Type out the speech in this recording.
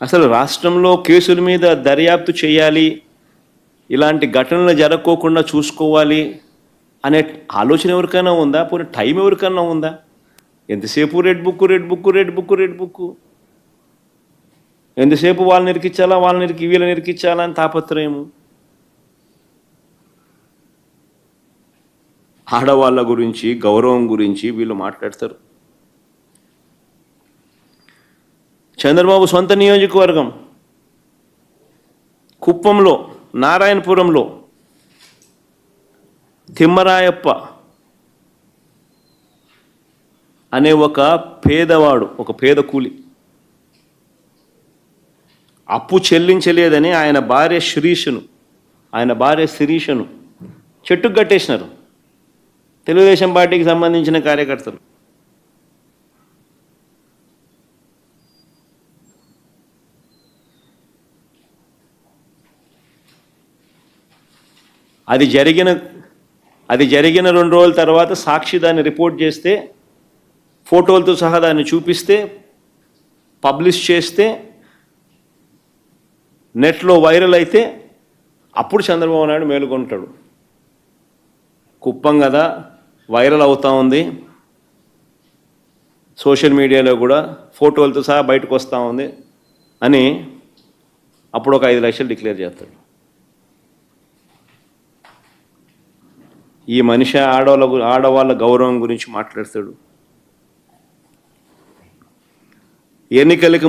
అసలు రాష్ట్రంలో కేసుల మీద దర్యాప్తు చేయాలి ఇలాంటి ఘటనలు జరగకోకుండా చూసుకోవాలి అనే ఆలోచన ఎవరికైనా ఉందా? పోనీ టైం ఎవరికైనా ఉందా? ఎంతసేపు red book red book red book red book? ఎంతసేపు వాళ్ళని ఇరికిచ్చాలా వాళ్ళని ఇరికి వీళ్ళని ఇరికిచ్చాలా అని తాపత్రయము ఆడవాళ్ళ గురించి గౌరవం గురించి వీళ్ళు మాట్లాడతారు. చంద్రబాబు సొంత నియోజకవర్గం. కుప్పంలో నారాయణపురంలో తిమ్మరాయప్ప అనే ఒక పేదవాడు ఒక పేద కూలి. అప్పు చెల్లించలేదని ఆయన భార్య శిరీషను ఆయన భార్య శిరీషను చెట్టుకు కట్టేసినారు. తెలుగుదేశం పార్టీకి సంబంధించిన కార్యకర్తలు. అది జరిగిన అది జరిగిన రెండు రోజుల తర్వాత సాక్షి దాన్ని రిపోర్ట్ చేస్తే ఫోటోలతో సహా దాన్ని చూపిస్తే పబ్లిష్ చేస్తే నెట్లో వైరల్ అయితే అప్పుడు చంద్రబాబు నాయుడు మేలుకొంటాడు. కుప్పం కదా వైరల్ అవుతా ఉంది. సోషల్ మీడియాలో కూడా ఫోటోలతో సహా బయటకు వస్తూ ఉంది అని అప్పుడు ఒక ఐదు లక్షలు డిక్లేర్ చేస్తాడు. ఈ మనిషి ఆడవాళ్ళ గు- ఆడవాళ్ళ గౌరవం గురించి మాట్లాడతాడు. ఎన్నికలకు